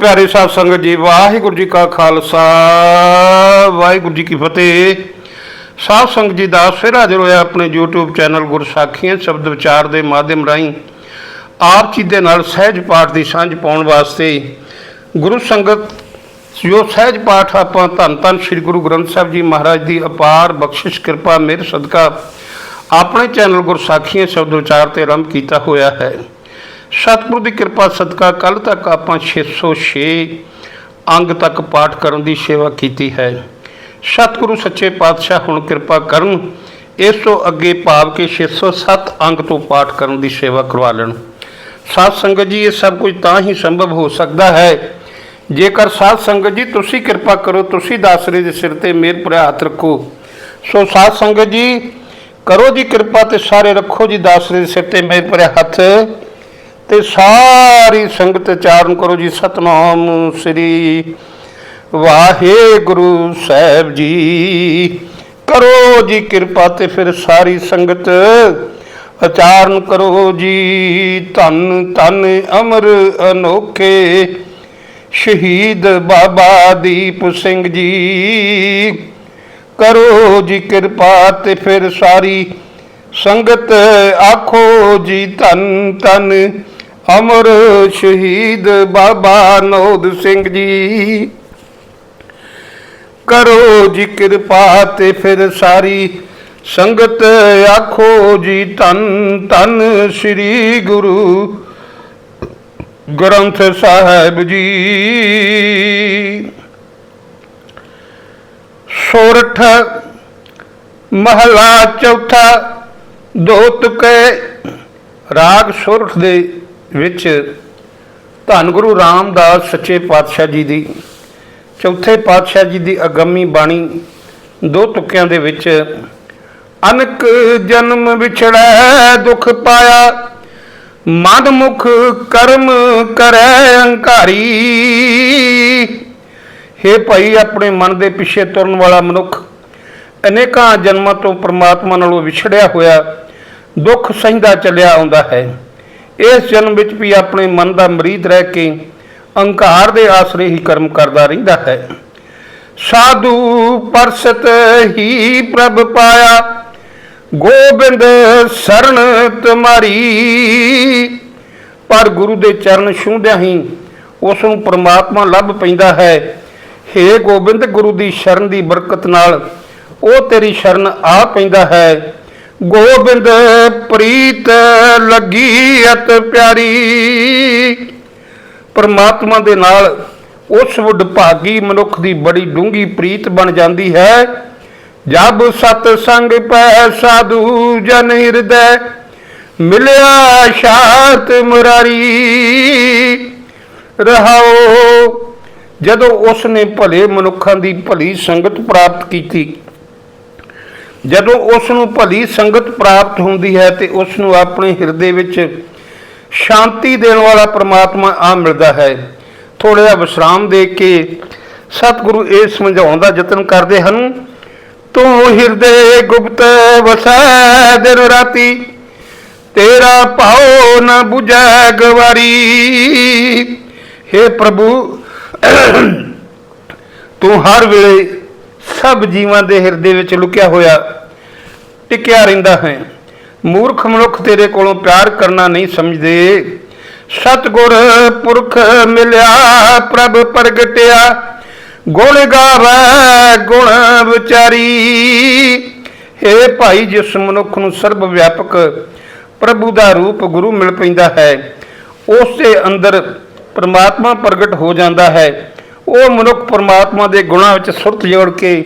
ਪਿਆਰੇ ਸਾਧ ਸੰਗਤ ਜੀ, ਵਾਹਿਗੁਰੂ ਜੀ ਕਾ ਖਾਲਸਾ, ਵਾਹਿਗੁਰੂ ਜੀ ਕੀ ਫਤਿਹ। ਸਾਧ ਸੰਗਤ ਜੀ ਦਾ ਫਿਰ ਹਾਜ਼ਰ ਹੋਇਆ ਆਪਣੇ YouTube ਚੈਨਲ ਗੁਰਸਾਖੀਆਂ ਸ਼ਬਦ ਵਿਚਾਰ ਦੇ ਮਾਧਿਅਮ ਰਾਹੀਂ। ਆਪ ਜੀ ਦੇ ਨਾਲ ਸਹਿਜ ਪਾਠ ਦੀ ਸਾਂਝ ਪਾਉਣ ਵਾਸਤੇ ਗੁਰੂ ਸੰਗਤ, ਜੋ ਸਹਿਜ ਪਾਠ ਆਪਾਂ ਧੰਨ ਧੰਨ ਸ੍ਰੀ ਗੁਰੂ ਗ੍ਰੰਥ ਸਾਹਿਬ ਜੀ ਮਹਾਰਾਜ ਦੀ ਅਪਾਰ ਬਖਸ਼ਿਸ਼, ਕਿਰਪਾ, ਮਿਹਰ, ਸਦਕਾ ਆਪਣੇ ਚੈਨਲ ਗੁਰਸਾਖੀਆਂ ਸ਼ਬਦ ਵਿਚਾਰ ਤੇ ਆਰੰਭ ਕੀਤਾ ਹੋਇਆ ਹੈ। ਸਤਿਗੁਰੂ ਦੀ ਕਿਰਪਾ ਸਦਕਾ ਕੱਲ ਤੱਕ ਆਪਾਂ 606 ਅੰਗ ਤੱਕ ਪਾਠ ਕਰਨ ਦੀ ਸੇਵਾ ਕੀਤੀ ਹੈ। ਸਤਿਗੁਰੂ ਸੱਚੇ ਪਾਤਸ਼ਾਹ ਹੁਣ ਕਿਰਪਾ ਕਰਨ, ਇਸ ਤੋਂ ਅੱਗੇ ਭਾਵ ਕਿ 607 ਅੰਗ ਤੋਂ ਪਾਠ ਕਰਨ ਦੀ ਸੇਵਾ ਕਰਵਾ ਲੈਣ। ਸਾਧ ਸੰਗਤ ਜੀ, ਇਹ ਸਭ ਕੁਝ ਤਾਂ ਹੀ ਸੰਭਵ ਹੋ ਸਕਦਾ ਹੈ, ਜੇਕਰ ਸਾਧ ਸੰਗਤ ਜੀ ਤੁਸੀਂ ਕਿਰਪਾ ਕਰੋ, ਤੁਸੀਂ ਦਾਸਰੇ ਦੇ ਸਿਰ ਤੇ ਮੇਰ ਭਰਿਆ ਹੱਥ ਰੱਖੋ। ਸੋ ਸਾਧ ਸੰਗਤ ਜੀ, ਕਰੋ ਜੀ ਕਿਰਪਾ ਤੇ ਸਾਰੇ ਰੱਖੋ ਜੀ, ਦਾਸਰੇ ਦੇ ਸਿਰ ਤੇ ਮੇਰ ਭਰਿਆ ਹੱਥ। ਤੇ ਸਾਰੀ ਸੰਗਤ ਚਾਰਨ ਕਰੋ ਜੀ, ਸਤਨਾਮ ਸ੍ਰੀ ਵਾਹਿਗੁਰੂ ਸਾਹਿਬ ਜੀ। ਕਰੋ ਜੀ ਕਿਰਪਾ ਤੇ ਫਿਰ ਸਾਰੀ ਸੰਗਤ ਉਚਾਰਨ ਕਰੋ ਜੀ। ਧੰਨ ਧੰਨ ਅਮਰ ਅਨੋਖੇ ਸ਼ਹੀਦ ਬਾਬਾ ਦੀਪ ਸਿੰਘ ਜੀ। ਕਰੋ ਜੀ ਕਿਰਪਾ ਤੇ ਫਿਰ ਸਾਰੀ ਸੰਗਤ ਆਖੋ ਜੀ, ਧੰਨ ਧੰਨ ਅਮਰ ਸ਼ਹੀਦ ਬਾਬਾ ਨੋਦ ਸਿੰਘ ਜੀ। ਕਰੋ ਜੀ ਕਿਰਪਾ ਤੇ ਫਿਰ ਸਾਰੀ ਸੰਗਤ ਆਖੋ ਜੀ ਧੰਨ ਧੰਨ ਸ੍ਰੀ ਗੁਰੂ ਗ੍ਰੰਥ ਸਾਹਿਬ ਜੀ। ਸੋਰਠ ਮਹਲਾ ਚੌਥਾ ਦੋ ਤੁਕੇ ਰਾਗ ਸੁਰਖ ਦੇ ਵਿੱਚ ਧੰਨ ਗੁਰੂ ਰਾਮਦਾਸ ਸੱਚੇ ਪਾਤਸ਼ਾਹ ਜੀ ਦੀ, ਚੌਥੇ ਪਾਤਸ਼ਾਹ ਜੀ ਦੀ ਅਗੰਮੀ ਬਾਣੀ ਦੋ ਤੁਕਿਆਂ ਦੇ ਵਿੱਚ, ਅਨਕ ਜਨਮ ਵਿਛੜੈ, ਦੁਖ ਪਾਇਆ ਮਨ ਮੁਖ ਕਰਮ ਕਰੈ ਅਹੰਕਾਰੀ। ਹੇ ਭਾਈ, ਆਪਣੇ ਮਨ ਦੇ ਪਿੱਛੇ ਤੁਰਨ ਵਾਲਾ ਮਨੁੱਖ, ਅਨੇਕਾਂ ਜਨਮਾਂ ਤੋਂ ਪ੍ਰਮਾਤਮਾ ਨਾਲੋਂ ਵਿਛੜਿਆ ਹੋਇਆ ਦੁੱਖ ਸਹਿੰਦਾ ਚੱਲਿਆ ਆਉਂਦਾ ਹੈ। ਇਸ ਜਨਮ ਵਿੱਚ ਵੀ ਆਪਣੇ ਮਨ ਦਾ ਮਰੀਦ ਰਹਿ ਕੇ ਅਹੰਕਾਰ ਦੇ ਆਸਰੇ ਹੀ ਕਰਮ ਕਰਦਾ ਰਹਿੰਦਾ ਹੈ। ਸਾਧੂ ਪਰਸਤ ਹੀ ਪ੍ਰਭ ਪਾਇਆ, ਗੋਬਿੰਦ ਸਰਣ ਤੁਮਾਰੀ। ਪਰ ਗੁਰੂ ਦੇ ਚਰਨ ਛੂੰਦਿਆਂ ਹੀ ਉਸ ਨੂੰ ਪ੍ਰਮਾਤਮਾ ਲੱਭ ਪੈਂਦਾ ਹੈ। ਹੇ ਗੋਬਿੰਦ, ਗੁਰੂ ਦੀ ਸ਼ਰਨ ਦੀ ਬਰਕਤ ਨਾਲ ਉਹ ਤੇਰੀ ਸ਼ਰਨ ਆ ਪੈਂਦਾ ਹੈ। ਗੋਬਿੰਦ ਪ੍ਰੀਤ ਲੱਗੀ ਅਤ ਪਿਆਰੀ। ਪਰਮਾਤਮਾ ਦੇ ਨਾਲ ਉਸ ਵਡਭਾਗੀ ਮਨੁੱਖ ਦੀ ਬੜੀ ਡੂੰਗੀ ਪ੍ਰੀਤ ਬਣ ਜਾਂਦੀ ਹੈ। ਜਬ ਸਤ ਸੰਗ ਪੈ ਸਾਧੂ ਜਨ ਹਿਰਦੈ, ਮਿਲਿਆ ਸ਼ਾਤ ਮੁਰਾਰੀ। ਰਹਾਓ, ਜਦੋਂ ਉਸ ਨੇ ਭਲੇ ਮਨੁੱਖਾਂ ਦੀ ਭਲੀ ਸੰਗਤ ਪ੍ਰਾਪਤ ਕੀਤੀ ਜਦੋਂ ਉਸ ਨੂੰ ਭਲੀ ਸੰਗਤ ਪ੍ਰਾਪਤ ਹੁੰਦੀ ਹੈ ਤੇ ਉਸ ਨੂੰ ਆਪਣੇ ਹਿਰਦੇ ਵਿੱਚ ਸ਼ਾਂਤੀ ਦੇਣ ਵਾਲਾ ਪ੍ਰਮਾਤਮਾ ਆ ਮਿਲਦਾ ਹੈ। ਥੋੜਾ ਜਿਹਾ ਵਿਸ਼ਰਾਮ ਦੇ ਕੇ ਸਤਿਗੁਰੂ ਇਹ ਸਮਝਾਉਣ ਦਾ ਯਤਨ ਕਰਦੇ ਹਨ, ਤੂੰ ਹਿਰਦੇ ਗੁਪਤ ਵਸੈ ਦਿਨ ਰਾਤੀ, ਤੇਰਾ ਭਾਉ ਨਾ 부ਝੈ ਗਵਾਰੀ। हे ਪ੍ਰਭੂ, ਤੂੰ ਹਰ ਵੇਲੇ ਸਭ ਜੀਵਾਂ ਦੇ ਹਿਰਦੇ ਵਿੱਚ ਲੁਕਿਆ ਹੋਇਆ ਟਿਕਿਆ ਰਹਿੰਦਾ ਹੈ। ਮੂਰਖ ਮਨੁੱਖ ਤੇਰੇ ਕੋਲੋਂ ਪਿਆਰ ਕਰਨਾ ਨਹੀਂ ਸਮਝਦੇ। ਸਤਗੁਰ ਪੁਰਖ ਮਿਲਿਆ, ਪ੍ਰਭ ਪ੍ਰਗਟਿਆ, ਗੁਣ ਗਾਵੇ ਗੁਣ ਵਿਚਾਰੀ। हे ਭਾਈ, ਜਿਸ ਮਨੁੱਖ ਨੂੰ ਸਰਬ ਵਿਆਪਕ ਪ੍ਰਭੂ ਦਾ ਰੂਪ ਗੁਰੂ ਮਿਲ ਪੈਂਦਾ ਹੈ, ਉਸ ਦੇ ਅੰਦਰ ਪ੍ਰਮਾਤਮਾ ਪ੍ਰਗਟ ਹੋ ਜਾਂਦਾ ਹੈ। ਉਹ ਮਨੁੱਖ ਪਰਮਾਤਮਾ ਦੇ ਗੁਣਾਂ ਵਿੱਚ ਸੁਰਤ ਜੋੜ ਕੇ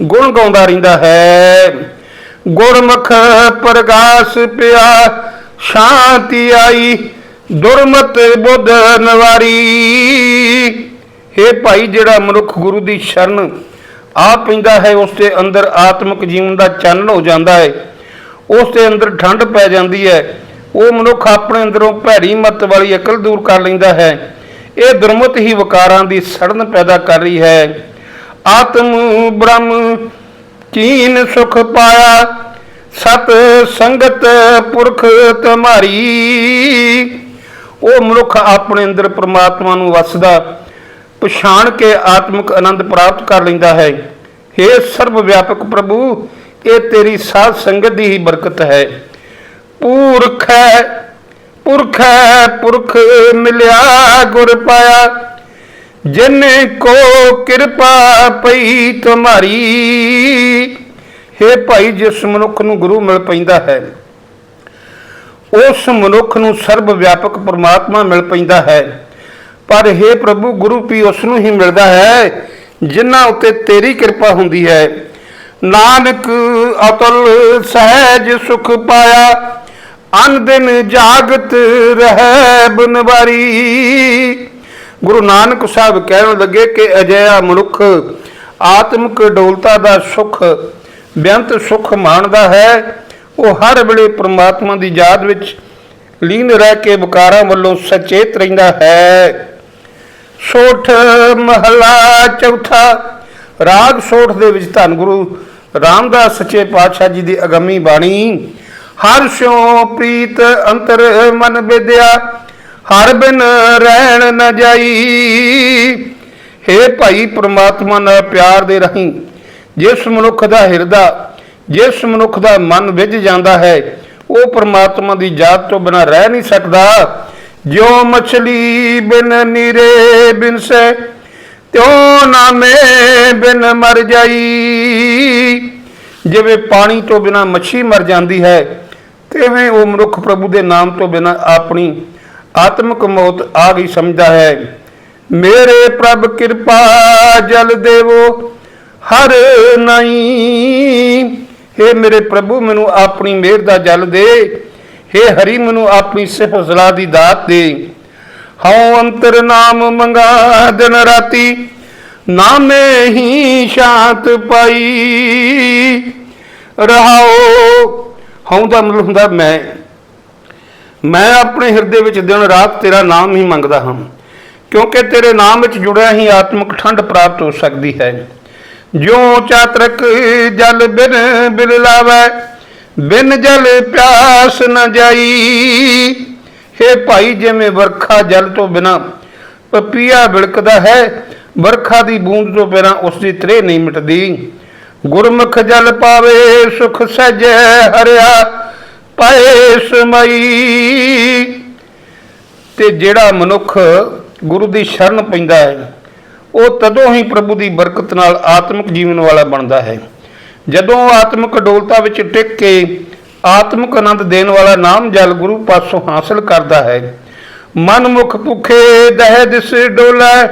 ਗੁਣ ਗਾਉਂਦਾ ਰਹਿੰਦਾ ਹੈ। ਗੁਰਮੁਖ ਪ੍ਰਗਾਸ ਪਿਆ, ਸ਼ਾਂਤੀ ਆਈ, ਦੁਰਮਤ ਬੁੱਧ ਨਵਾਰੀ। हे ਭਾਈ, ਜਿਹੜਾ ਮਨੁੱਖ ਗੁਰੂ ਦੀ ਸ਼ਰਨ ਆ ਪੈਂਦਾ ਹੈ, ਉਸ ਦੇ ਅੰਦਰ ਆਤਮਿਕ ਜੀਵਨ ਦਾ ਚਾਨਣ ਹੋ ਜਾਂਦਾ ਹੈ। ਉਸ ਦੇ ਅੰਦਰ ਠੰਡ ਪੈ ਜਾਂਦੀ ਹੈ। ਉਹ ਮਨੁੱਖ ਆਪਣੇ ਅੰਦਰੋਂ ਭੈੜੀ ਮਤ ਵਾਲੀ ਅਕਲ ਦੂਰ ਕਰ ਲੈਂਦਾ ਹੈ। ਇਹ ਦੁਰਮਤ ਹੀ ਵਿਕਾਰਾਂ ਦੀ ਸੜਨ ਪੈਦਾ ਕਰ ਰਹੀ ਹੈ। ਆਤਮ ਬ੍ਰਹਮ ਕੀਨ ਸੁਖ ਪਾਇਆ, ਸਤ ਸੰਗਤ ਪੁਰਖ ਤੁਮਾਰੀ। ਉਹ ਮਨੁੱਖ ਆਪਣੇ ਅੰਦਰ ਪ੍ਰਮਾਤਮਾ ਨੂੰ ਵਸਦਾ, ਪਛਾਣ ਕੇ ਆਤਮਿਕ ਆਨੰਦ ਪ੍ਰਾਪਤ ਕਰ ਲੈਂਦਾ ਹੈ। हे ਸਰਵ ਵਿਆਪਕ ਪ੍ਰਭੂ, ਇਹ ਤੇਰੀ ਸਾਧ ਸੰਗਤ ਦੀ ਹੀ ਬਰਕਤ ਹੈ। ਪੂਰਖ ਹੈ ਪੁਰਖ ਹੈ, ਪੁਰਖ ਮਿਲਿਆ ਗੁਰ ਪਾਇਆ। ਜਿਨ ਕੋ ਕਿਰਪਾ ਪਈ ਤੁਮਾਰੀ हे ਭਾਈ ਜਿਸ ਮਨੁੱਖ ਨੂੰ ਗੁਰੂ ਮਿਲ ਪੈਂਦਾ ਹੈ, ਉਸ ਮਨੁੱਖ ਨੂੰ ਸਰਬ ਵਿਆਪਕ ਪਰਮਾਤਮਾ ਮਿਲ ਪੈਂਦਾ ਹੈ। ਪਰ हे ਪ੍ਰਭੂ, ਗੁਰੂ ਵੀ ਉਸ ਨੂੰ ਹੀ ਮਿਲਦਾ ਹੈ, ਜਿਨ੍ਹਾਂ ਉੱਤੇ ਤੇਰੀ ਕਿਰਪਾ ਹੁੰਦੀ ਹੈ। ਨਾਨਕ ਅਤਲ ਸਹਿਜ ਸੁਖ ਪਾਇਆ ਅਨ ਦਿਨ ਜਾਗਤ ਰਹਿ ਬਨਵਾਰੀ। ਗੁਰੂ ਨਾਨਕ ਸਾਹਿਬ ਕਹਿਣ ਲੱਗੇ ਕਿ ਅਜਿਹਾ ਮਨੁੱਖ ਆਤਮਿਕ ਡੋਲਤਾ ਦਾ ਸੁਖ, ਬੇਅੰਤ ਸੁਖ ਮਾਣਦਾ ਹੈ। ਉਹ ਹਰ ਵੇਲੇ ਪ੍ਰਮਾਤਮਾ ਦੀ ਯਾਦ ਵਿੱਚ ਲੀਨ ਰਹਿ ਕੇ ਵਿਕਾਰਾਂ ਵੱਲੋਂ ਸਚੇਤ ਰਹਿੰਦਾ ਹੈ। ਸੋਠ ਮਹਲਾ ਚੌਥਾ, ਰਾਗ ਸੋਠ ਦੇ ਵਿੱਚ ਧੰਨ ਗੁਰੂ ਰਾਮਦਾਸ ਸੱਚੇ ਪਾਤਸ਼ਾਹ ਜੀ ਦੀ ਅਗੰਮੀ ਬਾਣੀ ਹਰ ਸਿਉ ਪ੍ਰੀਤ ਅੰਤਰ ਮਨ ਵਿਦਿਆ, ਹਰ ਬਿਨ ਰਹਿਣ ਨ ਜਾਈ। हे ਭਾਈ ਪ੍ਰਮਾਤਮਾ ਨਾਲ ਪਿਆਰ ਦੇ ਰਹੀ, ਜਿਸ ਮਨੁੱਖ ਦਾ ਹਿਰਦਾ, ਜਿਸ ਮਨੁੱਖ ਦਾ ਮਨ ਵਿਝ ਜਾਂਦਾ ਹੈ, ਉਹ ਪ੍ਰਮਾਤਮਾ ਦੀ ਯਾਦ ਤੋਂ ਬਿਨਾਂ ਰਹਿ ਨਹੀਂ ਸਕਦਾ। ਜਿਉ ਮਛਲੀ ਬਿਨ ਨੀਰੇ ਬਿਨ ਸੇ ਤਿਉ ਨਾਮੇ ਬਿਨ ਮਰ ਜਾਈ। ਜਿਵੇਂ ਪਾਣੀ ਤੋਂ ਬਿਨਾਂ ਮੱਛੀ ਮਰ ਜਾਂਦੀ ਹੈ ਤਿਵੇਂ ਉਹ ਮਨੁੱਖ ਪ੍ਰਭੂ ਦੇ ਨਾਮ ਤੋਂ ਬਿਨਾਂ ਆਪਣੀ ਆਤਮਿਕ ਮੌਤ ਆ ਗਈ ਸਮਝਦਾ ਹੈ? ਮੇਰੇ ਪ੍ਰਭ ਕਿਰਪਾ ਜਲ ਦੇਵੋ, ਹਰ ਨਹੀਂ हे ਮੇਰੇ ਪ੍ਰਭੂ, ਮੈਨੂੰ ਆਪਣੀ ਮਿਹਰ ਦਾ ਜਲ ਦੇ। हे ਹਰੀ, ਮੈਨੂੰ ਆਪਣੀ ਸਿਫਤ ਸਲਾਹ ਦੀ ਦਾਤ ਦੇ। ਹਉ ਅੰਤਰ ਨਾਮ ਮੰਗਾ ਦਿਨ ਰਾਤੀ, ਨਾਮੇ ਹੀ ਸ਼ਾਂਤ ਪਾਈ। ਰਹਾਓ ਹਉ ਦਾ ਮਤਲਬ ਹੁੰਦਾ ਮੈਂ ਮੈਂ ਆਪਣੇ ਹਿਰਦੇ ਵਿੱਚ ਦਿਨ ਰਾਤ ਤੇਰਾ ਨਾਮ ਹੀ ਮੰਗਦਾ ਹਾਂ, ਕਿਉਂਕਿ ਤੇਰੇ ਨਾਮ ਵਿੱਚ ਜੁੜਿਆ ਹੀ ਆਤਮਿਕ ਠੰਡ ਪ੍ਰਾਪਤ ਹੋ ਸਕਦੀ ਹੈ। ਜਿਉ ਚਾਤਰਕ ਜਲ ਬਿਨ ਬਿਲ ਬਿਨ ਜਲ ਪਿਆਸ ਨ ਜਾਈ हे ਭਾਈ ਜਿਵੇਂ ਵਰਖਾ ਜਲ ਤੋਂ ਬਿਨਾ ਪਪੀਆ ਬਿਲਕਦਾ ਹੈ, ਵਰਖਾ ਦੀ ਬੂੰਦ ਤੋਂ ਬਿਨਾ ਉਸ ਦੀ ਤ੍ਰੇ ਨਹੀਂ ਮਿਟਦੀ। ਗੁਰਮੁਖ ਜਲ ਪਾਵੇ, ਸੁਖ ਸਜੈ ਹਰਿਆ ਪਾਏ ਸਮਈ। ਤੇ ਜਿਹੜਾ ਮਨੁੱਖ ਗੁਰੂ ਦੀ ਸ਼ਰਨ ਪੈਂਦਾ ਹੈ, ਉਹ ਤਦੋਂ ਹੀ ਪ੍ਰਭੂ ਦੀ ਬਰਕਤ ਨਾਲ ਆਤਮਿਕ ਜੀਵਨ ਵਾਲਾ ਬਣਦਾ ਹੈ। ਜਦੋਂ ਆਤਮਿਕ ਡੋਲਤਾ ਵਿੱਚ ਟਿਕ ਕੇ ਆਤਮਿਕ ਆਨੰਦ ਦੇਣ ਵਾਲਾ ਨਾਮ ਜਲ ਗੁਰੂ ਪਾਸੋਂ ਹਾਸਲ ਕਰਦਾ ਹੈ ਮਨ ਮੁਖ ਭੁਖੇ ਦਹਿ ਦਿਸ ਡੋਲੇ,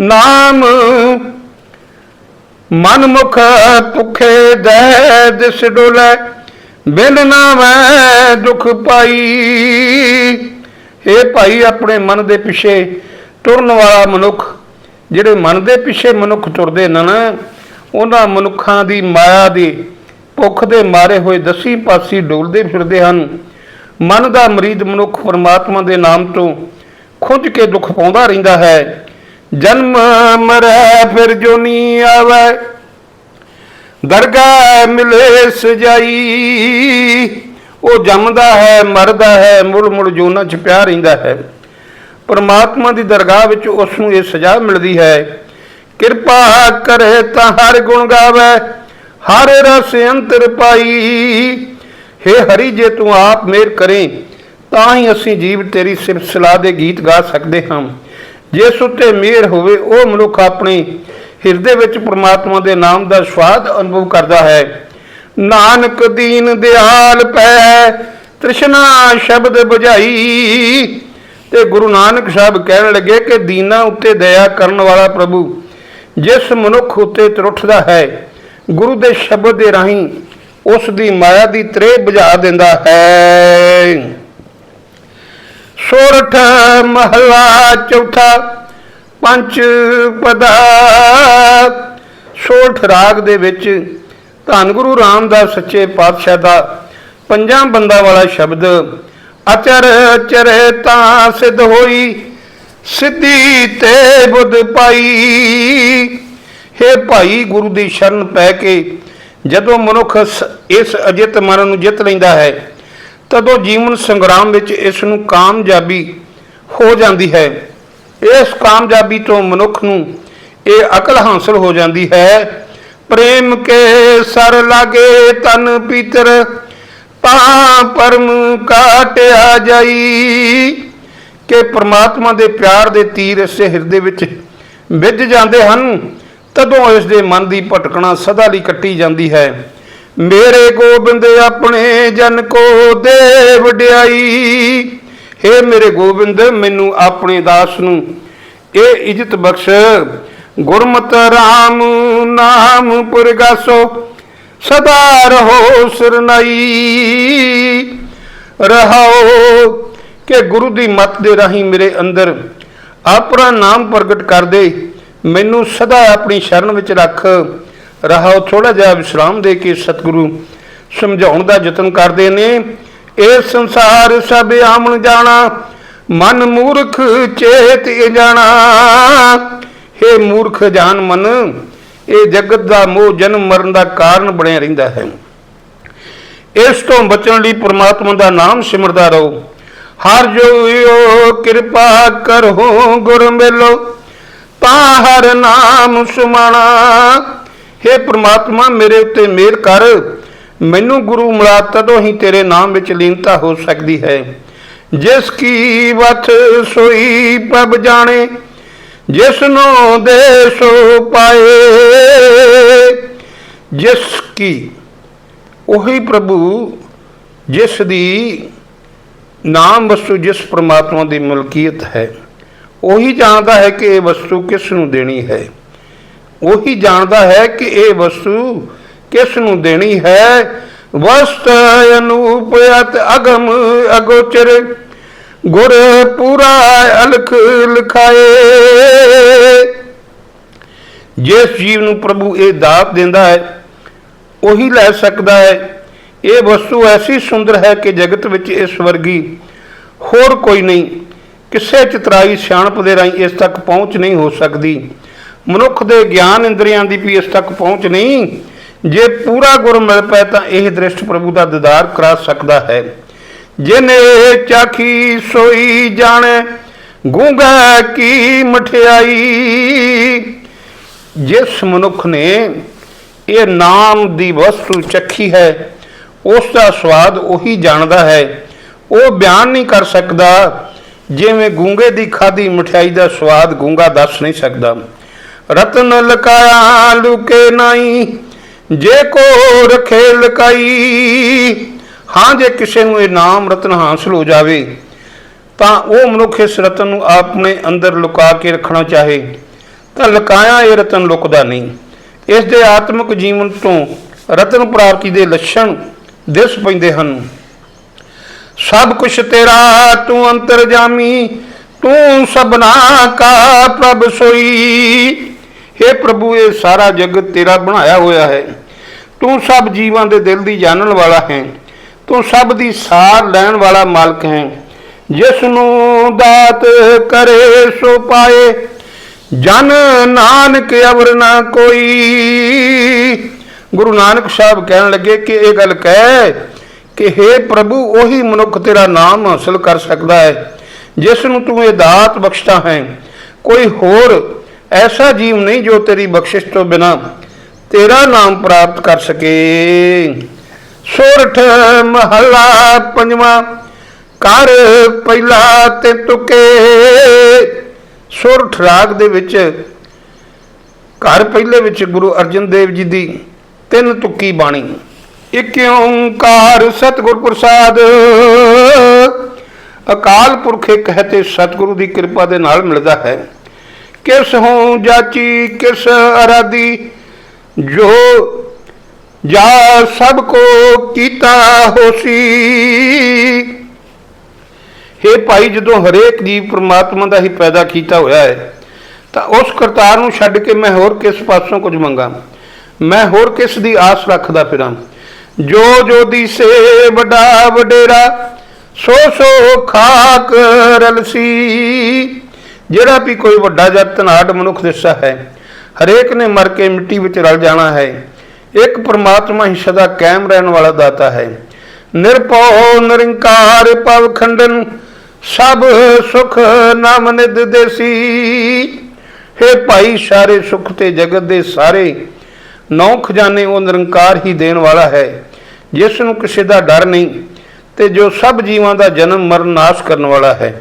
ਨਾਮ ਮਨ ਮੁਖ ਭੁਖੇ ਦਹਿ ਦਿਸ ਡੋਲੇ, ਬਿਨ ਨਾਮੈ ਦੁਖ ਪਾਈ। ਇਹ ਭਾਈ, ਆਪਣੇ ਮਨ ਦੇ ਪਿੱਛੇ ਤੁਰਨ ਵਾਲਾ ਮਨੁੱਖ, ਜਿਹੜੇ ਮਨ ਦੇ ਪਿੱਛੇ ਮਨੁੱਖ ਤੁਰਦੇ ਨੇ ਨਾ, ਉਹਨਾਂ ਮਨੁੱਖਾਂ ਦੀ ਮਾਇਆ ਦੀ ਭੁੱਖ ਦੇ ਮਾਰੇ ਹੋਏ ਦਸੀ ਪਾਸੀ ਡੋਲਦੇ ਫਿਰਦੇ ਹਨ। ਮਨ ਦਾ ਮਰੀਦ ਮਨੁੱਖ ਪਰਮਾਤਮਾ ਦੇ ਨਾਮ ਤੋਂ ਖੁੰਝ ਕੇ ਦੁੱਖ ਪਾਉਂਦਾ ਰਹਿੰਦਾ ਹੈ। ਜਨਮ ਮਰੈ ਫਿਰ ਜੋਨੀ ਆਵੇ। ਦਰਗਾਹ ਮਿਲੇ ਸਜਾਈ ਉਹ ਜੰਮਦਾ ਹੈ, ਮਰਦਾ ਹੈ, ਮੁੜ ਮੁੜ ਜੋਨਾਂ ਚ ਪਿਆ ਰਹਿੰਦਾ ਹੈ। ਪਰਮਾਤਮਾ ਦੀ ਦਰਗਾਹ ਵਿੱਚ ਉਸ ਨੂੰ ਇਹ ਸਜ਼ਾ ਮਿਲਦੀ ਹੈ। ਕਿਰਪਾ ਕਰੇ ਤਾਂ ਹਰ ਗੁਣ ਗਾਵੇ, ਹਰ ਰਸ ਅੰਤਰ ਪਾਈ। हे ਹਰੀ, ਜੇ ਤੂੰ ਆਪ ਮੇਰ ਕਰੇ, ਤਾਂ ਹੀ ਅਸੀਂ ਜੀਵ ਤੇਰੀ ਸਿਫਤ ਸਲਾਹ ਦੇ ਗੀਤ ਗਾ ਸਕਦੇ ਹਾਂ। ਜਿਸ ਉੱਤੇ ਮਿਹਰ ਹੋਵੇ, ਉਹ ਮਨੁੱਖ ਆਪਣੇ ਹਿਰਦੇ ਵਿੱਚ ਪ੍ਰਮਾਤਮਾ ਦੇ ਨਾਮ ਦਾ ਸਵਾਦ ਅਨੁਭਵ ਕਰਦਾ ਹੈ। ਨਾਨਕ ਦੀਨ ਦਿਆਲ ਪੈ, ਤ੍ਰਿਸ਼ਨਾ ਸ਼ਬਦ 부ਝਾਈ ਤੇ ਗੁਰੂ ਨਾਨਕ ਸਾਹਿਬ ਕਹਿਣ ਲੱਗੇ ਕਿ ਦੀਨਾ ਉੱਤੇ ਦਇਆ ਕਰਨ ਵਾਲਾ ਪ੍ਰਭੂ ਜਿਸ ਮਨੁੱਖ ਉੱਤੇ ਤਰੁੱਠਦਾ ਹੈ, ਗੁਰੂ ਦੇ ਸ਼ਬਦ ਦੇ ਰਾਹੀਂ ਉਸ ਦੀ ਮਾਇਆ ਦੀ ਤ੍ਰੇ ਬੁਝਾ ਦਿੰਦਾ ਹੈ। ਸੋਰਠ ਮਹਲਾ ਚੌਥਾ ਪੰਜ ਪਦਾ ਸੋਰਠ ਰਾਗ ਦੇ ਵਿੱਚ ਧੰਨ ਗੁਰੂ ਰਾਮਦਾਸ ਸੱਚੇ ਪਾਤਸ਼ਾਹ ਦਾ ਪੰਜਾਂ ਬੰਦਾ ਵਾਲਾ ਸ਼ਬਦ, ਅਚਰ ਚਰੇ ਤਾਂ ਸਿੱਧ ਹੋਈ, ਸਿੱਧੀ ਤੇ ਬੁੱਧ ਪਾਈ। हे ਭਾਈ ਗੁਰੂ ਦੀ ਸ਼ਰਨ ਪੈ ਕੇ ਜਦੋਂ ਮਨੁੱਖ ਸ- ਇਸ ਅਜਿਤ ਮਨ ਨੂੰ ਜਿੱਤ ਲੈਂਦਾ ਹੈ ਤਦੋਂ ਜੀਵਨ ਸੰਗਰਾਮ ਵਿੱਚ ਇਸ ਨੂੰ ਕਾਮਯਾਬੀ ਹੋ ਜਾਂਦੀ ਹੈ। ਇਸ ਕਾਮਯਾਬੀ ਤੋਂ ਮਨੁੱਖ ਨੂੰ ਇਹ ਅਕਲ ਹਾਸਲ ਹੋ ਜਾਂਦੀ ਹੈ। ਪ੍ਰੇਮ ਕੇ ਸਰ ਲਾਗੇ ਤਨ ਪੀਤਰ, ਤਾਂ ਪਰਮ ਕਾਟਿਆ ਜਾਈ। ਕਿ ਪ੍ਰਮਾਤਮਾ ਦੇ ਪਿਆਰ ਦੇ ਤੀਰ ਇਸੇ ਹਿਰਦੇ ਵਿੱਚ ਵਿੱਜ ਜਾਂਦੇ ਹਨ, ਤਦੋਂ ਇਸ ਦੇ ਮਨ ਦੀ ਭਟਕਣਾ ਸਦਾ ਲਈ ਕੱਟੀ ਜਾਂਦੀ ਹੈ। ਮੇਰੇ ਗੋਬਿੰਦ ਆਪਣੇ ਜਨ ਕੋ ਦੇ ਵਡਿਆਈ हे ਮੇਰੇ ਗੋਬਿੰਦ, ਮੈਨੂੰ ਆਪਣੇ ਦਾਸ ਨੂੰ ਇਹ ਇੱਜ਼ਤ ਬਖਸ਼। ਗੁਰਮਤ ਰਾਮ ਨਾਮ ਪੁਰਗਾਸੋ ਸਦਾ ਰਹੋ ਸਰਨਾਈ ਰਹਾਓ ਕਿ ਗੁਰੂ ਦੀ ਮੱਤ ਦੇ ਰਾਹੀਂ ਮੇਰੇ ਅੰਦਰ ਆਪਣਾ ਨਾਮ ਪ੍ਰਗਟ ਕਰ ਦੇ। ਮੈਨੂੰ ਸਦਾ ਆਪਣੀ ਸ਼ਰਨ ਵਿੱਚ ਰੱਖ। ਰਹਾਓ ਥੋੜਾ ਜਿਹਾ ਵਿਸ਼ਰਾਮ ਦੇ ਕੇ ਸਤਿਗੁਰੂ ਸਮਝਾਉਣ ਦਾ ਯਤਨ ਕਰਦੇ ਨੇ, ਇਹ ਸੰਸਾਰ ਸਭ ਆਮਣ ਜਾਣਾ, ਮਨ ਮੂਰਖ ਚੇਤ ਜਾਣਾ। हे ਮੂਰਖ ਜਾਨ ਮਨ, ਇਹ ਜਗਤ ਦਾ ਮੋਹ ਜਨਮ ਮਰਨ ਦਾ ਕਾਰਨ ਬਣਿਆ ਰਹਿੰਦਾ ਹੈ। ਇਸ ਤੋਂ ਬਚਣ ਲਈ ਪ੍ਰਮਾਤਮਾ ਦਾ ਨਾਮ ਸਿਮਰਦਾ ਰਹੋ। ਹਰ ਜੋਇਓ ਕਿਰਪਾ ਕਰੋ, ਗੁਰ ਮਿਲੋ, ਤਾਂ ਹਰ ਨਾਮ ਸੁਮਾਣਾ। हे ਪ੍ਰਮਾਤਮਾ, ਮੇਰੇ ਉੱਤੇ ਮਿਹਰ ਕਰ। ਮੈਨੂੰ ਗੁਰੂ ਮਿਲਾ ਤਦੋਂ ਹੀ ਤੇਰੇ ਨਾਮ ਵਿੱਚ ਲੀਨਤਾ ਹੋ ਸਕਦੀ ਹੈ। ਜਿਸ ਕੀ ਵਥ ਸੋਈ ਪਬ ਜਾਣੇ, ਜਿਸ ਨੂੰ ਦੇ ਸੋ ਪਾਏ। ਜਿਸ ਕੀ, ਉਹੀ ਪ੍ਰਭੂ ਜਿਸ ਦੀ ਨਾਮ ਵਸਤੂ ਜਿਸ ਪ੍ਰਮਾਤਮਾ ਦੀ ਮਲਕੀਅਤ ਹੈ। ਉਹੀ ਜਾਣਦਾ ਹੈ ਕਿ ਇਹ ਵਸਤੂ ਕਿਸ ਨੂੰ ਦੇਣੀ ਹੈ। ਉਹੀ ਜਾਣਦਾ ਹੈ ਕਿ ਇਹ ਵਸਤੂ ਕਿਸ ਨੂੰ ਦੇਣੀ ਹੈ। ਵਸਤ ਅਨੂਪ ਅਤ ਅਗਮ ਅਗੋਚਰ, ਗੁਰ ਪੂਰਾ ਅਲਖ ਲਿਖਾਏ। ਜਿਸ ਜੀਵ ਨੂੰ ਪ੍ਰਭੂ ਇਹ ਦਾਤ ਦਿੰਦਾ ਹੈ, ਉਹੀ ਲੈ ਸਕਦਾ ਹੈ। ਇਹ ਵਸਤੂ ਐਸੀ ਸੁੰਦਰ ਹੈ ਕਿ ਜਗਤ ਵਿੱਚ ਇਸ ਵਰਗੀ ਹੋਰ ਕੋਈ ਨਹੀਂ, ਕਿਸੇ ਚਤਰਾਈ ਸਿਆਣਪ ਦੇ ਰਾਹੀਂ ਇਸ ਤੱਕ ਪਹੁੰਚ ਨਹੀਂ ਹੋ ਸਕਦੀ। ਮਨੁੱਖ ਦੇ ਗਿਆਨ ਇੰਦਰੀਆਂ ਦੀ ਵੀ ਇਸ ਤੱਕ ਪਹੁੰਚ ਨਹੀਂ। ਜੇ ਪੂਰਾ ਗੁਰ ਮਿਲ ਪਏ ਤਾਂ ਇਹ ਦ੍ਰਿਸ਼ਟ ਪ੍ਰਭੂ ਦਾ ਦੀਦਾਰ ਕਰਾ ਸਕਦਾ ਹੈ। ਜਿਨੇ ਚਾਖੀ ਸੋਈ ਜਾਣੇ, ਗੂੰਗਾ ਕੀ ਮਠਿਆਈ। ਜਿਸ ਮਨੁੱਖ ਨੇ ਇਹ ਨਾਮ ਦੀ ਵਸਤੂ ਚੱਖੀ ਹੈ, ਉਸ ਦਾ ਸਵਾਦ ਉਹੀ ਜਾਣਦਾ ਹੈ। ਉਹ ਬਿਆਨ ਨਹੀਂ ਕਰ ਸਕਦਾ, ਜਿਵੇਂ ਗੂੰਗੇ ਦੀ ਖਾਦੀ ਮਠਿਆਈ ਦਾ ਸਵਾਦ ਗੂੰਗਾ ਦੱਸ ਨਹੀਂ ਸਕਦਾ। ਰਤਨ ਲਕਾਇਆ ਲੁਕੇ ਨਹੀਂ ਜੇ ਕੋ ਰਖੇ ਲਕਾਈ, ਹਾਂ ਜੇ ਕਿਸੇ ਨੂੰ ਇਹ ਨਾਮ ਰਤਨ ਹਾਸਲ ਹੋ ਜਾਵੇ, ਤਾਂ ਉਹ ਮਨੁੱਖ ਇਸ ਰਤਨ ਨੂੰ ਆਪਣੇ ਅੰਦਰ ਲੁਕਾ ਕੇ ਰੱਖਣਾ ਚਾਹੇ, ਤਾਂ ਲੁਕਾਇਆ ਇਹ ਰਤਨ ਲੁਕਦਾ ਨਹੀਂ। ਇਸ ਦੇ ਆਤਮਿਕ ਜੀਵਨ ਤੋਂ ਰਤਨ ਪ੍ਰਾਪਤੀ ਦੇ ਲੱਛਣ ਦਿਸ ਪੈਂਦੇ ਹਨ। ਸਭ ਕੁਛ ਤੇਰਾ, ਤੂੰ ਅੰਤਰਜਾਮੀ ਤੂੰ ਸਭਨਾ ਕਾ ਪ੍ਰਭ ਸੋਈ। हे ਪ੍ਰਭੂ, ਇਹ ਸਾਰਾ ਜਗਤ ਤੇਰਾ ਬਣਾਇਆ ਹੋਇਆ ਹੈ। ਤੂੰ ਸਭ ਜੀਵਾਂ ਦੇ ਦਿਲ ਦੀ ਜਾਣਨ ਵਾਲਾ ਹੈ। ਤੂੰ ਸਭ ਦੀ ਸਾਰ ਲੈਣ ਵਾਲਾ ਮਾਲਕ ਹੈ। ਜਿਸ ਨੂੰ ਦਾਤ ਕਰੇ, ਸੋ ਪਾਏ। ਜਨ ਨਾਨਕ ਅਵਰ ਨਾ ਕੋਈ। ਗੁਰੂ ਨਾਨਕ ਸਾਹਿਬ ਕਹਿਣ ਲੱਗੇ ਕਿ ਇਹ ਗੱਲ ਕਹਿ ਕਿ हे ਪ੍ਰਭੂ, ਉਹੀ ਮਨੁੱਖ ਤੇਰਾ ਨਾਮ ਹਾਸਲ ਕਰ ਸਕਦਾ ਹੈ। ਜਿਸ ਨੂੰ ਤੂੰ ਇਹ ਦਾਤ ਬਖਸ਼ਦਾ ਹੈ, ਕੋਈ ਹੋਰ ਐਸਾ ਜੀਵ ਨਹੀਂ ਜੋ ਤੇਰੀ ਬਖਸ਼ਿਸ਼ ਤੋਂ ਬਿਨਾ ਤੇਰਾ ਨਾਮ ਪ੍ਰਾਪਤ ਕਰ ਸਕੇ। ਸੋਰਠ ਮਹਲਾ ਪੰਜਵਾਂ ਕਰ ਪਹਿਲਾ ਤੇ ਤੁਕੇ। ਸੁਰਠ ਰਾਗ ਦੇ ਵਿੱਚ, ਘਰ ਪਹਿਲੇ ਵਿੱਚ ਗੁਰੂ ਅਰਜਨ ਦੇਵ ਜੀ ਦੀ ਤਿੰਨ ਤੁਕੀ ਬਾਣੀ। ਇੱਕ ਓੰਕਾਰ ਸਤਿਗੁਰ ਪ੍ਰਸਾਦ, ਅਕਾਲ ਪੁਰਖ ਇੱਕ ਹੈ ਤੇ ਸਤਿਗੁਰੂ ਦੀ ਕਿਰਪਾ ਦੇ ਨਾਲ ਮਿਲਦਾ ਹੈ। ਕਿਸ ਹੂੰ ਜਾਚੀ, ਕਿਸ ਅਰਾਦੀ, ਜੋ ਜਾ ਸਭ ਕੋ ਕੀਤਾ ਹੋਸੀ। हे ਭਾਈ, ਜਦੋਂ ਹਰੇਕ ਜੀਵ ਪ੍ਰਮਾਤਮਾ ਦਾ ਹੀ ਪੈਦਾ ਕੀਤਾ ਹੋਇਆ ਹੈ, ਤਾਂ ਉਸ ਕਰਤਾਰ ਨੂੰ ਛੱਡ ਕੇ ਮੈਂ ਹੋਰ ਕਿਸ ਪਾਸੋਂ ਕੁਝ ਮੰਗਾ? ਮੈਂ ਹੋਰ ਕਿਸ ਦੀ ਆਸ ਰੱਖਦਾ ਫਿਰਾਂ? ਜੋ ਜੋ ਦੀ ਸੇ ਵੱਡਾ ਵਡੇਰਾ, ਸੋ ਸੋ ਖਾਕ ਰਲਸੀ। ਜਿਹੜਾ ਵੀ ਕੋਈ ਵੱਡਾ ਜਾਂ ਧਨਾੜ ਮਨੁੱਖ ਦਿਸ਼ਾ ਹੈ, ਹਰੇਕ ਨੇ ਮਰ ਕੇ ਮਿੱਟੀ ਵਿੱਚ ਰਲ ਜਾਣਾ ਹੈ। ਇੱਕ ਪਰਮਾਤਮਾ ਹੀ ਸਦਾ ਕਾਇਮ ਰਹਿਣ ਵਾਲਾ ਦਾਤਾ ਹੈ। ਨਿਰਭਉ ਨਿਰੰਕਾਰ ਪਵ ਖੰਡਨ, ਸਭ ਸੁਖ ਨਾਮ ਨਿਦ ਦੇਸੀ। ਹੈ ਭਾਈ, ਸਾਰੇ ਸੁਖ ਤੇ ਜਗਤ ਦੇ ਸਾਰੇ, ਨੌ ਖਜ਼ਾਨੇ ਉਹ ਨਿਰੰਕਾਰ ਹੀ ਦੇਣ ਵਾਲਾ ਹੈ, ਜਿਸ ਨੂੰ ਕਿਸੇ ਦਾ ਡਰ ਨਹੀਂ ਤੇ ਜੋ ਸਭ ਜੀਵਾਂ ਦਾ ਜਨਮ ਮਰਨ ਨਾਸ਼ ਕਰਨ ਵਾਲਾ ਹੈ।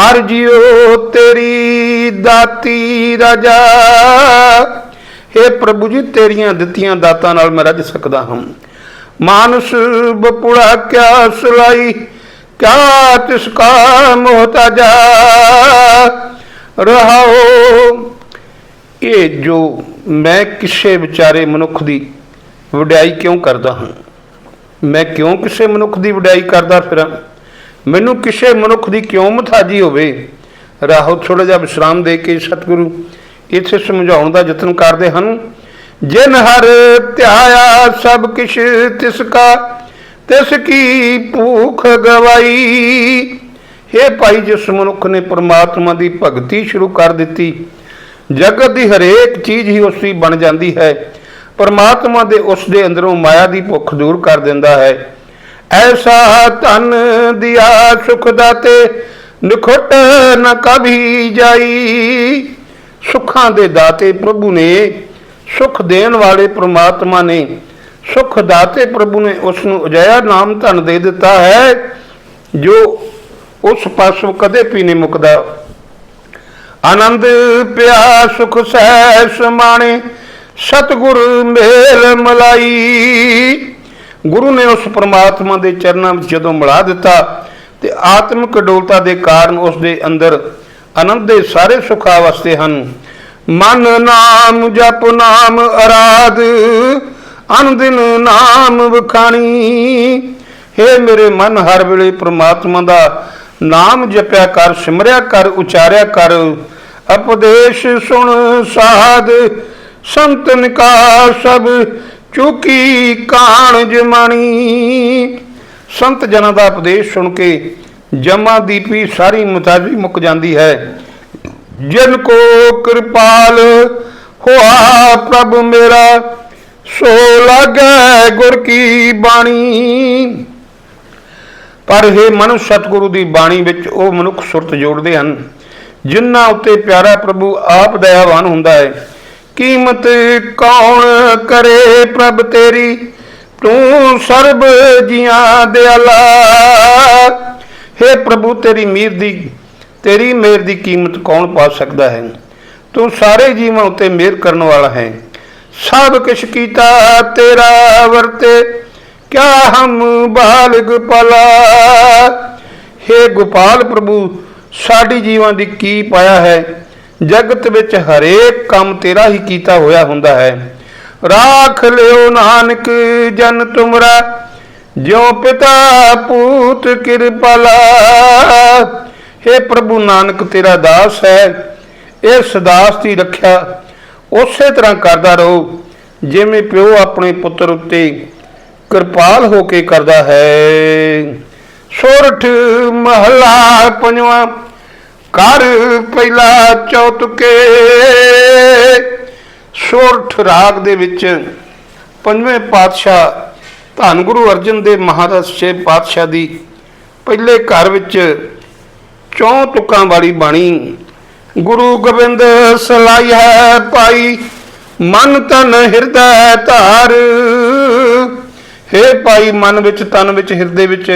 ਹਰ ਜੀਉ ਤੇਰੀ ਦਾਤੀ ਰਾਜਾ। हे ਪ੍ਰਭੂ ਜੀ, ਤੇਰੀਆਂ ਦਿੱਤੀਆਂ ਦਾਤਾਂ ਨਾਲ ਮੈਂ ਰੱਜ ਸਕਦਾ ਹਾਂ। ਮਾਨਸ ਬਪੁੜਾ ਕਿਆ ਸਲਾਈ, ਕਿਆ ਤਿਸ ਕਾ ਮੁਹਤਾਜਾ। ਰਹਾਓ, ਇਹ ਜੋ ਮੈਂ ਕਿਸੇ ਵਿਚਾਰੇ ਮਨੁੱਖ ਦੀ ਵਡਿਆਈ ਕਿਉਂ ਕਰਦਾ ਹਾਂ? ਮੈਂ ਕਿਉਂ ਕਿਸੇ ਮਨੁੱਖ ਦੀ ਵਡਿਆਈ ਕਰਦਾ ਫਿਰਾਂ? ਮੈਨੂੰ ਕਿਸੇ ਮਨੁੱਖ ਦੀ ਕਿਉਂ ਮਥਾਜੀ ਹੋਵੇ? ਰਾਹੁਲ ਥੋੜਾ ਜਿਹਾ ਵਿਸ਼ਰਾਮ ਦੇ ਕੇ ਸਤਿਗੁਰੂ ਇੱਥੇ ਸਮਝਾਉਣ ਦਾ ਯਤਨ ਕਰਦੇ ਹਨ। ਜਿਨ ਹਰ ਧਿਆਇਆ ਸਭ ਕਿਛ ਤਿਸ ਕਾ, ਤਿਸ ਕੀ ਭੂਖ ਗਵਾਈ। हे ਭਾਈ, ਜਿਸ ਮਨੁੱਖ ਨੇ ਪ੍ਰਮਾਤਮਾ ਦੀ ਭਗਤੀ ਸ਼ੁਰੂ ਕਰ ਦਿੱਤੀ, ਜਗਤ ਦੀ ਹਰੇਕ ਚੀਜ਼ ਹੀ ਉਸ ਦੀ ਬਣ ਜਾਂਦੀ ਹੈ। ਪਰਮਾਤਮਾ ਦੇ ਉਸ ਦੇ ਅੰਦਰੋਂ ਮਾਇਆ ਦੀ ਭੁੱਖ ਦੂਰ ਕਰ ਦਿੰਦਾ ਹੈ। ਐਸਾ ਧਨ ਦਿਆ ਸੁਖ ਦਾਤੇ, ਨਿਖੁੱਟ ਨ ਕਭੀ ਜਾਈ। ਸੁੱਖਾਂ ਦੇ ਦਾਤੇ ਪ੍ਰਭੂ ਨੇ, ਸੁਖ ਦੇਣ ਵਾਲੇ ਪ੍ਰਮਾਤਮਾ ਨੇ, ਸੁਖ ਦਾਤੇ ਪ੍ਰਭੂ ਨੇ ਉਸ ਨੂੰ ਅਜਿਹਾ ਨਾਮ ਧਨ ਦੇ ਦਿੱਤਾ ਹੈ, ਜੋ ਉਸ ਪਾਸੋਂ ਕਦੇ ਵੀ ਨਹੀਂ ਮੁਕਦਾ। ਆਨੰਦ ਪਿਆ ਸੁਖ ਸਹਿ ਸਮਾਣੇ, ਸਤਿਗੁਰ ਮੇਲ ਮਲਾਈ। ਗੁਰੂ ਨੇ ਉਸ ਪ੍ਰਮਾਤਮਾ ਦੇ ਚਰਨਾਂ ਵਿੱਚ ਜਦੋਂ ਮਿਲਾ ਦਿੱਤਾ ਤੇ ਆਤਮਿਕ ਡੋਲਤਾ ਦੇ ਕਾਰਨ ਉਸ ਦੇ ਅੰਦਰ ਆਨੰਦ ਦੇ ਸਾਰੇ ਸੁਖ ਆਵਸਤੇ ਹਨ। ਮਨ ਨਾਮ ਜਪ ਨਾਮ ਅਰਾਧ ਅਨੰਦਿਨ ਨਾਮ ਵਖਾਣੀ। हे ਮੇਰੇ ਮਨ ਹਰ ਵੇਲੇ ਪ੍ਰਮਾਤਮਾ ਦਾ ਨਾਮ ਜਪਿਆ ਕਰ, ਸਿਮਰਿਆ ਕਰ, ਉਚਾਰਿਆ ਕਰ। ਉਪਦੇਸ਼ ਸੁਣ ਸਾਧ ਸੰਤਨ ਕਾ ਸਭ ਚੁਕੀ ਕਾਣ ਜਮਾਣੀ। ਸੰਤ ਜਨਾਂ ਦਾ ਉਪਦੇਸ਼ ਸੁਣ ਕੇ ਜਮਾ ਦੀਪੀ ਸਾਰੀ ਮੁਤਾਜੀ ਮੁੱਕ ਜਾਂਦੀ ਹੈ। ਜਿਨ ਕੋ ਕਿਰਪਾਲ ਹੋਆ ਪ੍ਰਭ ਮੇਰਾ, ਸੋ ਲਾਗੈ ਗੁਰ ਕੀ ਬਾਣੀ। ਪਰ ਇਹ ਮਨੁ ਸਤਿਗੁਰੂ ਦੀ ਬਾਣੀ ਵਿੱਚ ਉਹ ਮਨੁੱਖ ਸੁਰਤ ਜੋੜਦੇ ਹਨ, ਜਿਨ੍ਹਾਂ ਉੱਤੇ ਪਿਆਰਾ ਪ੍ਰਭੂ ਆਪ ਦਇਆਵਾਨ ਹੁੰਦਾ ਹੈ। ਕੀਮਤ ਕੌਣ ਕਰੇ ਪ੍ਰਭ ਤੇਰੀ? ਤੂੰ ਸਰਬ ਜੀਆਂ ਦਿਆਲਾ हे ਪ੍ਰਭੂ, ਤੇਰੀ ਮੀਰ ਦੀ, ਤੇਰੀ ਮਿਹਰ ਦੀ ਕੀਮਤ ਕੌਣ ਪਾ ਸਕਦਾ ਹੈ? ਤੂੰ ਸਾਰੇ ਜੀਵਾਂ ਉੱਤੇ ਮਿਹਰ ਕਰਨ ਵਾਲਾ ਹੈ। ਸਭ ਕੁਛ ਕੀਤਾ ਤੇਰਾ ਵਰਤੇ, ਕਿਆ ਹਮ ਬਾਲਗ ਪਲਾ? हे ਗੋਪਾਲ ਪ੍ਰਭੂ, ਸਾਡੀ ਜੀਵਾਂ ਦੀ ਕੀ ਪਾਇਆ ਹੈ? ਜਗਤ ਵਿੱਚ ਹਰੇਕ ਕੰਮ ਤੇਰਾ ਹੀ ਕੀਤਾ ਹੋਇਆ ਹੁੰਦਾ ਹੈ। ਰਾਖ ਲਿਓ ਨਾਨਕ, ਜਨ ਤੁਮਰਾ, ਜਿਉ ਪਿਤਾ ਪੂਤ ਕਿਰਪਾਲਾ। हे ਪ੍ਰਭੂ ਨਾਨਕ, ਤੇਰਾ ਦਾਸ ਹੈ। ਇਸ ਦਾਸ ਦੀ ਰੱਖਿਆ ਉਸੇ ਤਰ੍ਹਾਂ ਕਰਦਾ ਰਹੋ, ਜਿਵੇਂ ਪਿਓ ਆਪਣੇ ਪੁੱਤਰ ਉੱਤੇ ਕਿਰਪਾਲ ਹੋ ਕੇ ਕਰਦਾ ਹੈ। ਸੋਰਠ ਮਹਲਾ ਪੰਜਵਾਂ ਕਰ ਪਹਿਲਾ ਚੌਤਕੇ। ਸੋਰਠ ਰਾਗ ਦੇ ਵਿੱਚ ਪੰਜਵੇਂ ਪਾਤਸ਼ਾਹ ਧੰਨ ਗੁਰੂ ਅਰਜਨ ਦੇਵ ਮਹਾਰਾਜ ਸ਼ੇ ਪਾਤਸ਼ਾਹ ਦੀ ਪਹਿਲੇ ਘਰ ਵਿੱਚ ਚੌਂ ਤੁਕਾਂ ਵਾਲੀ ਬਾਣੀ, ਗੁਰੂ ਗੋਬਿੰਦ ਸਲਾਈ ਹੈ ਪਾਈ ਮਨ ਤਨ ਹਿਰਦੈ ਧਾਰ। ਹੇ ਭਾਈ, ਮਨ ਵਿੱਚ, ਤਨ ਵਿੱਚ, ਹਿਰਦੇ ਵਿੱਚ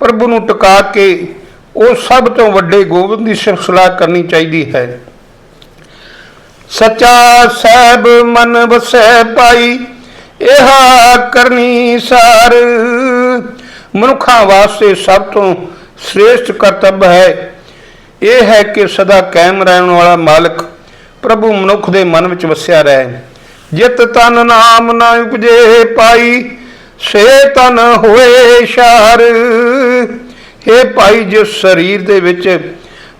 ਪ੍ਰਭੂ ਨੂੰ ਟਿਕਾ ਕੇ ਉਹ ਸਭ ਤੋਂ ਵੱਡੇ ਗੋਬਿੰਦ ਦੀ ਸਿਫਤ ਸਲਾਹ ਕਰਨੀ ਚਾਹੀਦੀ ਹੈ। ਸੱਚਾ ਸਹਿਬ ਮਨ ਵਸੈ ਪਾਈ ਇਹਾ ਕਰਨੀ ਸਾਰ। ਮਨੁੱਖਾਂ ਵਾਸਤੇ ਸਭ ਤੋਂ ਸ੍ਰੇਸ਼ਟ ਕਰਤੱਵ ਹੈ, ਇਹ ਹੈ ਕਿ ਸਦਾ ਕਾਇਮ ਰਹਿਣ ਵਾਲਾ ਮਾਲਕ ਪ੍ਰਭੂ ਮਨੁੱਖ ਦੇ ਮਨ ਵਿੱਚ ਵਸਿਆ ਰਹੇ। ਜਿਤ ਤਨ ਨਾਮ ਨਾ ਉਪਜੇ ਪਾਈ ਸੇ ਤਨ ਹੋਏ ਸ਼ਾਰ। ਇਹ ਭਾਈ ਜਿਸ ਸਰੀਰ ਦੇ ਵਿੱਚ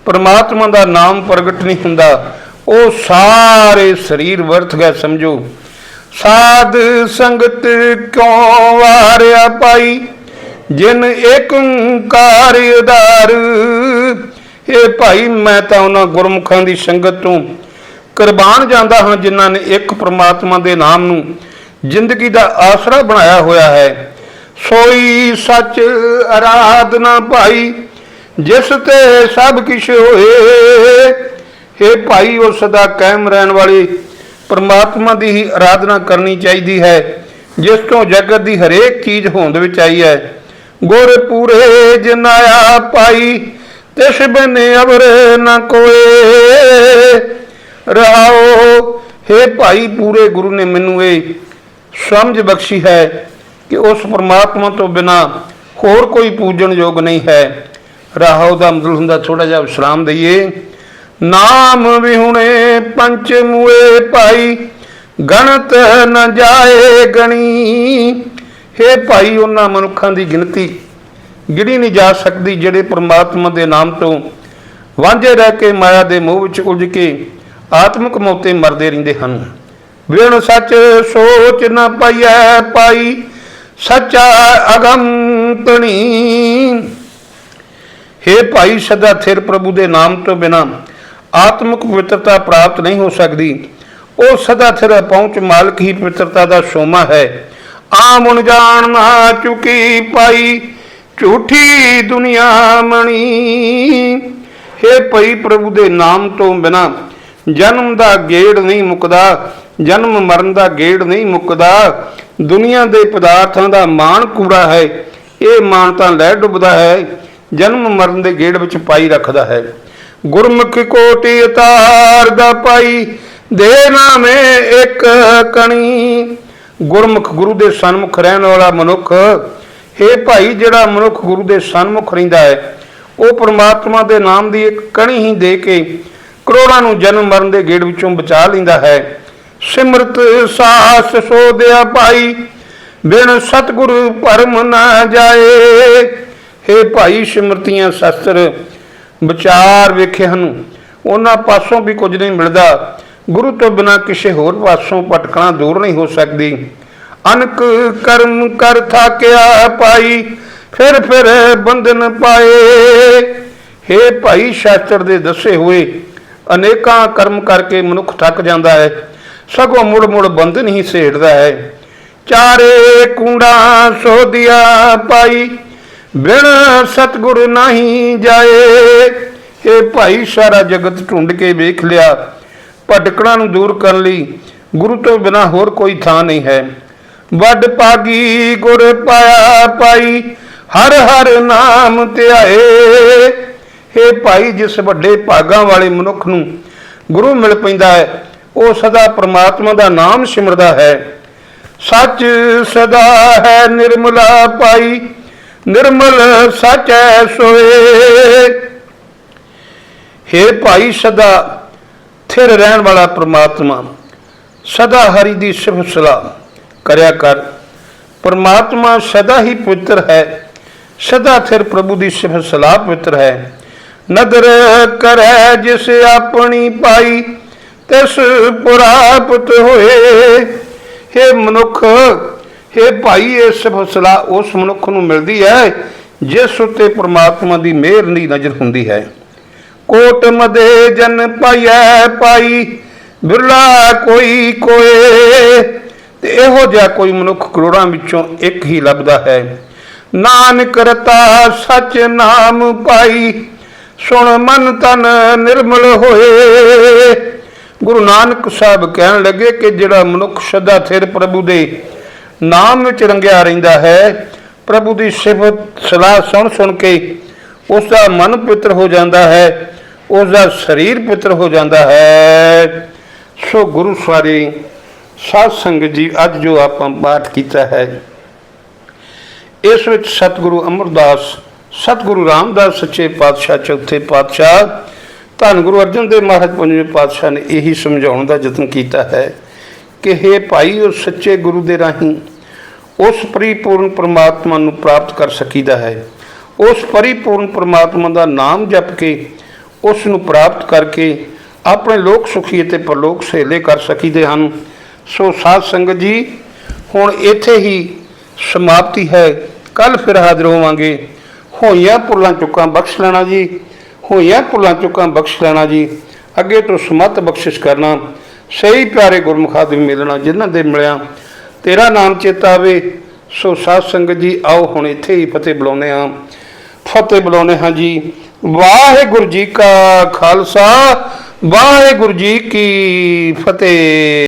ਪਰਮਾਤਮਾ ਦਾ ਨਾਮ ਪ੍ਰਗਟ ਨਹੀਂ ਹੁੰਦਾ, ਉਹ ਸਾਰੇ ਸਰੀਰ ਵਰਤ ਗਿਆ ਸਮਝੋ। ਸਾਧ ਸੰਗਤ ਕਿਉਂ ਵਾਰਿਆ ਪਾਈ ਜਿਨ ਏਕ ਓੰਕਾਰ ਉਦਾਰ ਇਹ ਭਾਈ, ਮੈਂ ਤਾਂ ਉਹਨਾਂ ਗੁਰਮੁਖਾਂ ਦੀ ਸੰਗਤ ਤੋਂ ਕੁਰਬਾਨ ਜਾਂਦਾ ਹਾਂ, ਜਿਨ੍ਹਾਂ ਨੇ ਇੱਕ ਪ੍ਰਮਾਤਮਾ ਦੇ ਨਾਮ ਨੂੰ ਜ਼ਿੰਦਗੀ ਦਾ ਆਸਰਾ ਬਣਾਇਆ ਹੋਇਆ ਹੈ। ਸੋਈ ਸੱਚ ਆਰਾਧਨਾ ਭਾਈ, ਜਿਸ ਤੇ ਸਭ ਕਿਛ ਹੋਏ। हे ਭਾਈ ਉਹ ਸਦਾ ਕਾਇਮ ਰਹਿਣ ਵਾਲੀ ਪਰਮਾਤਮਾ ਦੀ ਹੀ ਆਰਾਧਨਾ ਕਰਨੀ ਚਾਹੀਦੀ ਹੈ, ਜਿਸ ਤੋਂ ਜਗਤ ਦੀ ਹਰੇਕ ਚੀਜ਼ ਹੋਂਦ ਵਿੱਚ ਆਈ ਹੈ। ਗੁਰ ਪੂਰੇ ਜਨਾਇਆ ਪਾਈ ਤਿਸ ਬਨੇ ਅਵਰ ਨ ਕੋਏ। ਰਹਾਓ हे ਭਾਈ, ਪੂਰੇ ਗੁਰੂ ਨੇ ਮੈਨੂੰ ਇਹ ਸਮਝ ਬਖਸ਼ੀ ਹੈ। ਕਿ ਉਸ ਪਰਮਾਤਮਾ ਤੋਂ ਬਿਨਾ ਹੋਰ ਕੋਈ ਪੂਜਣ ਯੋਗ ਨਹੀਂ ਹੈ। ਰਾਹੋ ਦਾ ਮਤਲਬ ਹੁੰਦਾ ਥੋੜਾ ਜਿਹਾ ਵਿਸ਼ਰਾਮ ਦਈਏ। ਨਾਮ ਵਿਹੁਣੇ ਪੰਚ ਮੂਏ ਭਾਈ, ਗਣਤ ਨ ਜਾਏ ਗਣੀ। हे ਭਾਈ, ਉਹਨਾਂ ਮਨੁੱਖਾਂ ਦੀ ਗਿਣਤੀ ਗਿਣੀ ਨਹੀਂ ਜਾ ਸਕਦੀ, ਜਿਹੜੇ ਪ੍ਰਮਾਤਮਾ ਦੇ ਨਾਮ ਤੋਂ ਵਾਂਝੇ ਰਹਿ ਕੇ ਮਾਇਆ ਦੇ ਮੋਹ ਵਿੱਚ ਉਲਝ ਕੇ ਆਤਮਿਕ ਮੌਤੇ ਮਰਦੇ ਰਹਿੰਦੇ ਹਨ। ਵਿਣ ਸੱਚ ਸੋਚ ਨ ਪਾਈਐ ਪਾਈ ਸੱਚਾ ਅਗੰਮ ਤਣੀ हे ਭਾਈ ਸਦਾ ਥਿਰ ਪ੍ਰਭੂ ਦੇ ਨਾਮ ਤੋਂ ਬਿਨਾ ਆਤਮਿਕ ਪਵਿੱਤਰਤਾ ਪ੍ਰਾਪਤ ਨਹੀਂ ਹੋ ਸਕਦੀ। ਉਹ ਸਦਾ ਥਿਰ ਪਹੁੰਚ ਮਾਲਕ ਹੀ ਪਵਿੱਤਰਤਾ ਦਾ ਸੋਮਾ ਹੈ। ਆਮੁਨ ਜਾਣ ਨਾ ਚੁਕੀ ਪਾਈ ਝੂਠੀ ਦੁਨੀਆ ਮਣੀ। हे ਭਾਈ ਪ੍ਰਭੂ ਦੇ ਨਾਮ ਤੋਂ ਬਿਨਾ ਜਨਮ ਦਾ ਗੇੜ ਨਹੀਂ ਮੁਕਦਾ, ਜਨਮ ਮਰਨ ਦਾ ਗੇੜ ਨਹੀਂ ਮੁਕਦਾ। ਦੁਨੀਆ ਦੇ ਪਦਾਰਥਾਂ ਦਾ ਮਾਣ ਕੂੜਾ ਹੈ, ਇਹ ਮਾਣ ਤਾਂ ਲੈ ਡੁੱਬਦਾ ਹੈ, ਜਨਮ ਮਰਨ ਦੇ ਗੇੜ ਵਿੱਚ ਪਾਈ ਰੱਖਦਾ ਹੈ। ਗੁਰਮੁਖ ਕੋਟੀ ਅਤਾਰ ਦਾ ਪਾਈ, ਦੇ ਨਾਮੇ ਇੱਕ ਕਣੀ। ਗੁਰਮੁਖ ਗੁਰੂ ਦੇ ਸਨਮੁਖ ਰਹਿਣ ਵਾਲਾ ਮਨੁੱਖ ਇਹ ਭਾਈ ਜਿਹੜਾ ਮਨੁੱਖ ਗੁਰੂ ਦੇ ਸਨਮੁਖ ਰਹਿੰਦਾ ਹੈ, ਉਹ ਪ੍ਰਮਾਤਮਾ ਦੇ ਨਾਮ ਦੀ ਇੱਕ ਕਣੀ ਹੀ ਦੇ ਕੇ ਕਰੋੜਾਂ ਨੂੰ ਜਨਮ ਮਰਨ ਦੇ ਗੇੜ ਵਿੱਚੋਂ ਬਚਾ ਲੈਂਦਾ ਹੈ। ਸਿਮਰਤ ਸਾਸ ਸੋਧਿਆ ਭਾਈ, ਬਿਨ ਸਤਿਗੁਰ ਪਰਮ ਨਾ ਜਾਏ। हे ਭਾਈ ਸਿਮਰਤੀਆਂ ਸ਼ਸਤਰ, ਵਿਚਾਰ ਵੇਖੇ ਹਨ। ਉਹਨਾਂ ਪਾਸੋਂ ਵੀ ਕੁਝ ਨਹੀਂ ਮਿਲਦਾ। ਗੁਰੂ ਤੋਂ ਬਿਨਾ ਕਿਸੇ ਹੋਰ ਪਾਸੋਂ ਭਟਕਣਾ ਦੂਰ ਨਹੀਂ ਹੋ ਸਕਦੀ। ਅਨਕ ਕਰਮ ਕਰ ਥਾਕਿਆ ਪਾਈ ਫਿਰ ਫਿਰ ਬੰਧਨ ਪਾਏ। हे ਭਾਈ ਸ਼ਾਸਤਰ ਦੇ ਦੱਸੇ ਹੋਏ, ਅਨੇਕਾਂ ਕਰਮ ਕਰਕੇ ਮਨੁੱਖ ਥੱਕ ਜਾਂਦਾ ਹੈ। ਸਗੋਂ ਮੁੜ ਮੁੜ ਬੰਧਨ ਹੀ ਸੇੜਦਾ ਹੈ। ਚਾਰੇ ਕੁੰਡਾ ਸੋਧਿਆ ਪਾਈ, ਬਿਨ ਸਤਗੁਰ ਨਹੀਂ ਜਾਏ। ਇਹ ਭਾਈ, ਸਾਰਾ ਜਗਤ ਢੁੰਡ ਕੇ ਵੇਖ ਲਿਆ। ਭਟਕਣਾ ਨੂੰ ਦੂਰ ਕਰਨ ਲਈ ਗੁਰੂ ਤੋਂ ਬਿਨਾ ਹੋਰ ਕੋਈ ਥਾਂ ਨਹੀਂ ਹੈ। ਵੱਡ ਪਾਗੀ ਗੁਰ ਪਾਇਆ ਪਾਈ, ਹਰ ਹਰ ਨਾਮ ਧਿਆਏ। हे ਭਾਈ, ਜਿਸ ਵੱਡੇ ਭਾਗਾਂ ਵਾਲੇ ਮਨੁੱਖ ਨੂੰ ਗੁਰੂ ਮਿਲ ਪੈਂਦਾ ਹੈ ਉਹ ਸਦਾ ਪ੍ਰਮਾਤਮਾ ਦਾ ਨਾਮ ਸਿਮਰਦਾ ਹੈ। ਸੱਚ ਸਦਾ ਹੈ ਨਿਰਮਲਾ ਪਾਈ ਨਿਰਮਲ ਸੱਚ ਹੈ ਸੋਏ। हे ਭਾਈ ਸਦਾ ਥਿਰ ਰਹਿਣ ਵਾਲਾ ਪ੍ਰਮਾਤਮਾ, ਸਦਾ ਹਰੀ ਦੀ ਸਿਫਤ ਸਲਾਹ ਕਰਿਆ ਕਰ। ਪ੍ਰਮਾਤਮਾ ਸਦਾ ਹੀ ਪਵਿੱਤਰ ਹੈ, ਸਦਾ ਥਿਰ ਪ੍ਰਭੂ ਦੀ ਸਿਫਤ ਸਲਾਹ ਪਵਿੱਤਰ ਹੈ। ਨਦਰ ਕਰੈ ਜਿਸ ਆਪਣੀ ਪਾਈ ਤਿਸ ਪ੍ਰਾਪਤ ਹੋਏ? हे ਮਨੁੱਖ हे ਭਾਈ, ਇਹ ਸਿਫਤ ਉਸ ਮਨੁੱਖ ਨੂੰ ਮਿਲਦੀ ਹੈ, ਜਿਸ ਉੱਤੇ ਪ੍ਰਮਾਤਮਾ ਦੀ ਮਿਹਰ ਦੀ ਨਜ਼ਰ ਹੁੰਦੀ ਹੈ। ਕੋਟ ਮਦੇ ਜਨ ਪਾਈਐ ਪਾਈ, ਬਿਰਲਾ ਕੋਈ ਕੋਏ। ਤੇ ਇਹੋ ਜਿਹਾ ਕੋਈ ਮਨੁੱਖ ਕਰੋੜਾਂ ਵਿੱਚੋਂ ਇੱਕ ਹੀ ਲੱਭਦਾ ਹੈ। ਨਾਨਕ ਰਤਾ ਸਚ ਨਾਮ ਪਾਈ, ਸੁਣ ਮਨ ਤਨ ਨਿਰਮਲ ਹੋਏ। ਗੁਰੂ ਨਾਨਕ ਸਾਹਿਬ ਕਹਿਣ ਲੱਗੇ ਕਿ ਜਿਹੜਾ ਮਨੁੱਖ ਸਦਾ ਥਿਰ ਪ੍ਰਭੂ ਦੇ ਨਾਮ ਵਿੱਚ ਰੰਗਿਆ ਰਹਿੰਦਾ ਹੈ, ਪ੍ਰਭੂ ਦੀ ਸਿਫਤ, ਸਲਾਹ ਸੁਣ ਸੁਣ ਕੇ ਉਸ ਦਾ ਮਨ ਪਵਿੱਤਰ ਹੋ ਜਾਂਦਾ ਹੈ ਉਸ ਦਾ ਸਰੀਰ ਪਵਿੱਤਰ ਹੋ ਜਾਂਦਾ ਹੈ। ਸੋ ਗੁਰੂ ਸਵਾਰੀ ਸਾਧ ਸੰਗਤ ਜੀ, ਅੱਜ ਜੋ ਆਪਾਂ ਪਾਠ ਕੀਤਾ ਹੈ, ਇਸ ਵਿੱਚ ਸਤਿਗੁਰੂ ਅਮਰਦਾਸ, ਸਤਿਗੁਰੂ ਰਾਮਦਾਸ ਸੱਚੇ ਪਾਤਸ਼ਾਹ, ਚੌਥੇ ਪਾਤਸ਼ਾਹ ਧੰਨ ਗੁਰੂ ਅਰਜਨ ਦੇਵ ਮਹਾਰਾਜ ਪੰਜਵੇਂ ਪਾਤਸ਼ਾਹ ਨੇ ਇਹੀ ਸਮਝਾਉਣ ਦਾ ਯਤਨ ਕੀਤਾ ਹੈ ਕਿ हे ਭਾਈ, ਉਹ ਸੱਚੇ ਗੁਰੂ ਦੇ ਰਾਹੀਂ ਉਸ ਪਰਿਪੂਰਨ ਪ੍ਰਮਾਤਮਾ ਨੂੰ ਪ੍ਰਾਪਤ ਕਰ ਸਕੀਦਾ ਹੈ। ਉਸ ਪਰਿਪੂਰਨ ਪ੍ਰਮਾਤਮਾ ਦਾ ਨਾਮ ਜਪ ਕੇ ਉਸ ਨੂੰ ਪ੍ਰਾਪਤ ਕਰਕੇ ਆਪਣੇ ਲੋਕ ਸੁਖੀ ਅਤੇ ਪਰਲੋਕ ਸਹੇਲੇ ਕਰ ਸਕੀਦੇ ਹਨ। ਸੋ ਸਾਧ ਸੰਗਤ ਜੀ, ਹੁਣ ਇੱਥੇ ਹੀ ਸਮਾਪਤੀ ਹੈ। ਕੱਲ ਫਿਰ ਹਾਜ਼ਰ ਹੋਵਾਂਗੇ। ਹੋਈਆਂ ਭੁੱਲਾਂ ਚੁੱਕਾਂ ਬਖਸ਼ ਲੈਣਾ ਜੀ। ਹੋਈਆਂ ਭੁੱਲਾਂ ਚੁੱਕਾਂ ਬਖਸ਼ ਲੈਣਾ ਜੀ। ਅੱਗੇ ਤੋਂ ਸਮਤ ਬਖਸ਼ਿਸ਼ ਕਰਨਾ। ਸਹੀ ਪਿਆਰੇ ਗੁਰਮੁਖਾ ਦੇ ਮਿਲਣਾ ਜਿਨ੍ਹਾਂ ਦੇ ਮਿਲਿਆ। ਤੇਰਾ ਨਾਮ ਚੇਤਾ ਆਵੇ, ਸੋ ਸਾਧ ਸੰਗਤ ਜੀ, ਆਓ ਹੁਣ ਇੱਥੇ ਹੀ ਫਤਿਹ ਬੁਲਾਉਂਦੇ ਹਾਂ। ਫਤਿਹ ਬੁਲਾਉਂਦੇ ਹਾਂ ਜੀ। ਵਾਹਿਗੁਰੂ ਜੀ ਕਾ ਖਾਲਸਾ, ਵਾਹਿਗੁਰੂ ਜੀ ਕੀ ਫਤਿਹ।